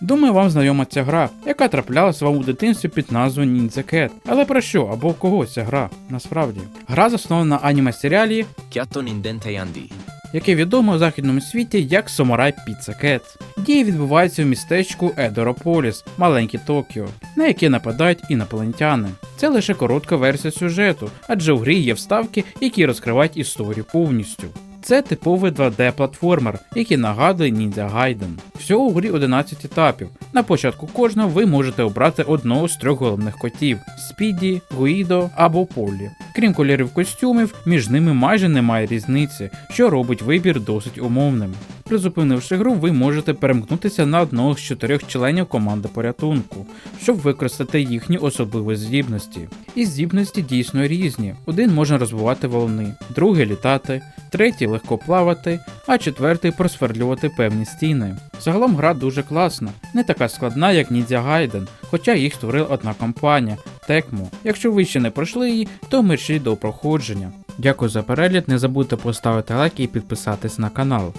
Думаю, вам знайома ця гра, яка траплялася вам у дитинстві під назвою Ninja Cat. Але про що або в кого ця гра? Насправді. Гра заснована на аніме-серіалі, Chiatto Nindente Yandi. яке відомо у західному світі як Самурай Pizza Cat. Дії відбуваються в містечку Едорополіс, маленьке Токіо, на яке нападають інопланетяни. Це лише коротка версія сюжету, адже у грі є вставки, які розкривають історію повністю. Це типовий 2D-платформер, який нагадує Ninja Gaiden. Всього у грі 11 етапів. На початку кожного ви можете обрати одного з трьох головних котів Спіді, Гуїдо або Полі. Крім кольорів костюмів, між ними майже немає різниці, що робить вибір досить умовним. Призупинивши гру, ви можете перемкнутися на одного з чотирьох членів команди порятунку, щоб використати їхні особливі здібності. І здібності дійсно різні. Один може розвивати волни, другий літати, третій легко плавати, а четвертий просверлювати певні стіни. Загалом гра дуже класна, не така складна, як Ninja Gaiden, хоча їх створила одна компанія Tecmo. Якщо ви ще не пройшли її, то мерщій до проходження. Дякую за перегляд, не забудьте поставити лайк і підписатись на канал.